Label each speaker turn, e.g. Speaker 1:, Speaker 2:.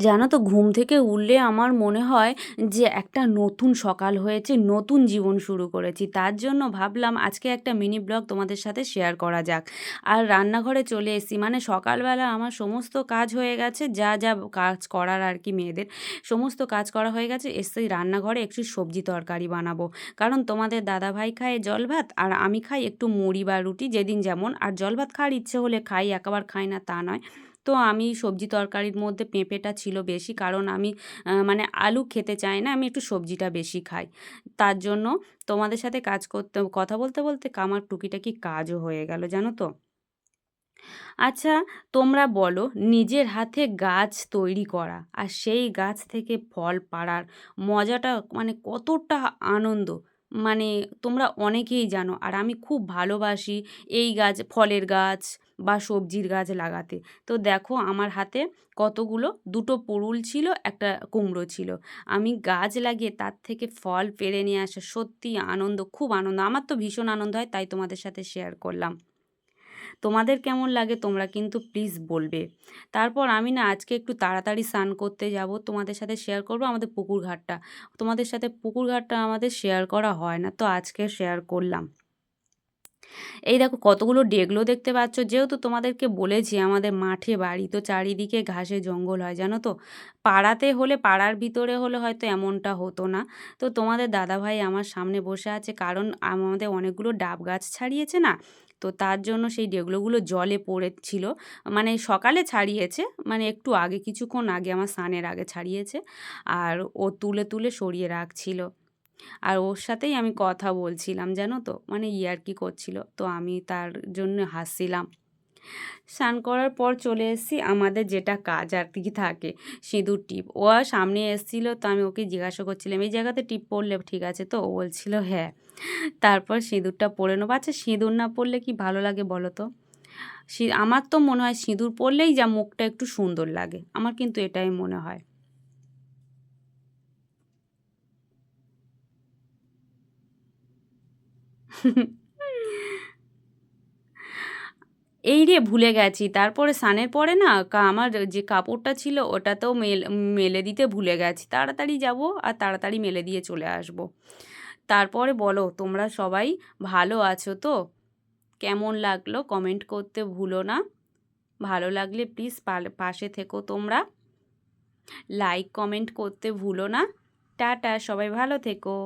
Speaker 1: জানো তো, ঘুম থেকে উঠলে আমার মনে হয় যে একটা নতুন সকাল হয়েছে, নতুন জীবন শুরু করেছি। তার জন্য ভাবলাম আজকে একটা মিনি ব্লগ তোমাদের সাথে শেয়ার করা যাক। আর রান্নাঘরে চলে এসেছি মানে সকালবেলা আমার সমস্ত কাজ হয়ে গেছে, যা যা কাজ করার আর কি মেয়েদের, সমস্ত কাজ করা হয়ে গেছে এসে রান্নাঘরে একটু সবজি তরকারি বানাবো। কারণ তোমাদের দাদা ভাই খায় জল ভাত, আর আমি খাই একটু মুড়ি বা রুটি, যেদিন যেমন। আর জল ভাত খাওয়ার ইচ্ছে হলে খাই, একবার খাই না তা নয়। তো আমি সবজি তরকারির মধ্যে পেঁপেটা ছিল বেশি কারণ আমি মানে আলু খেতে চাই না, আমি একটু সবজিটা বেশি খাই। তার জন্য তোমাদের সাথে কাজ করতে, কথা বলতে বলতে আমার টুকিটাকি কাজও হয়ে গেল, জানো তো? আচ্ছা তোমরা বলো নিজের হাতে গাছ তৈরি করা আর সেই গাছ থেকে ফল পাড়ার মজাটা মানে কতটা আনন্দ? মানে তোমরা অনেকেই জানো। আর আমি খুব ভালোবাসি এই গাছ, ফলের গাছ বা সবজির গাছ লাগাতে। তো দেখো আমার হাতে কতগুলো, দুটো পুরুল ছিল, একটা কুমড়ো ছিল। আমি গাছ লাগিয়ে তার থেকে ফল পেড়ে নিয়ে আসা সত্যি আনন্দ, খুব আনন্দ। আমার তো ভীষণ আনন্দ হয়, তাই তোমাদের সাথে শেয়ার করলাম। তোমাদের কেমন লাগে তোমরা কিন্তু প্লিজ বলবে। তারপর আমি না আজকে একটু তাড়াতাড়ি স্নান করতে যাব, তোমাদের সাথে শেয়ার করব আমাদের পুকুর ঘাটটা। তোমাদের সাথে পুকুর ঘাটটা আমাদের শেয়ার করা হয় না, তো আজকে শেয়ার করলাম। এই দেখো কতগুলো ডেগলো দেখতে পাচ্ছ। যেহেতু তোমাদেরকে বলেছি আমাদের মাঠে বাড়ি, তো চারিদিকে ঘাসে জঙ্গল হয়, জানো তো? পাড়াতে হলে, পাড়ার ভিতরে হলে হয়তো এমনটা হতো না। তো তোমাদের দাদাভাই আমার সামনে বসে আছে, কারণ আমাদের অনেকগুলো ডাব গাছ ছাড়িয়েছে না? তো তার জন্য সেই ডেগলোগুলো জলে পড়েছিল। মানে সকালে ছাড়িয়েছে মানে একটু আগে, কিছুক্ষণ আগে আমার স্নানের আগে ছাড়িয়েছে। আর ও তুলে তুলে সরিয়ে রাখছিল। আর ওর সাথেই আমি কথা বলছিলাম, জানো তো? মানে ইয়ার্কি করছিল? তো আমি তার জন্য হাসছিলাম। স্নান করার পর চলে এসেছি, আমাদের যেটা কাজ আর কি থাকে, সিঁদুর টিপ। ও সামনে এসেছিল, তো আমি ওকে জিজ্ঞাসা করছিলাম, এই জায়গাতে টিপ পড়লে ঠিক আছে? তো ও বলছিল হ্যাঁ। তারপর সিঁদুরটা পরে নেব। আচ্ছা সিঁদুর না পরলে কি ভালো লাগে বলো তো? আমার তো মনে হয় সিঁদুর পরলেই যা মুখটা একটু সুন্দর লাগে। আমার কিন্তু এটাই মনে হয়। এই রে ভুলে গেছি। তারপরে স্নানের পরে না কা, আমার যে কাপড়টা ছিল ওটাতেও মেল, মেলে দিতে ভুলে গেছি। তাড়াতাড়ি যাব আর তাড়াতাড়ি মেলে দিয়ে চলে আসব। তারপরে বলো, তোমরা সবাই ভালো আছো তো? কেমন লাগল কমেন্ট করতে ভুলো না। ভালো লাগলে প্লিজ পাশে থেকো তোমরা। লাইক, কমেন্ট করতে ভুলো না। টাটা, সবাই ভালো থেকো।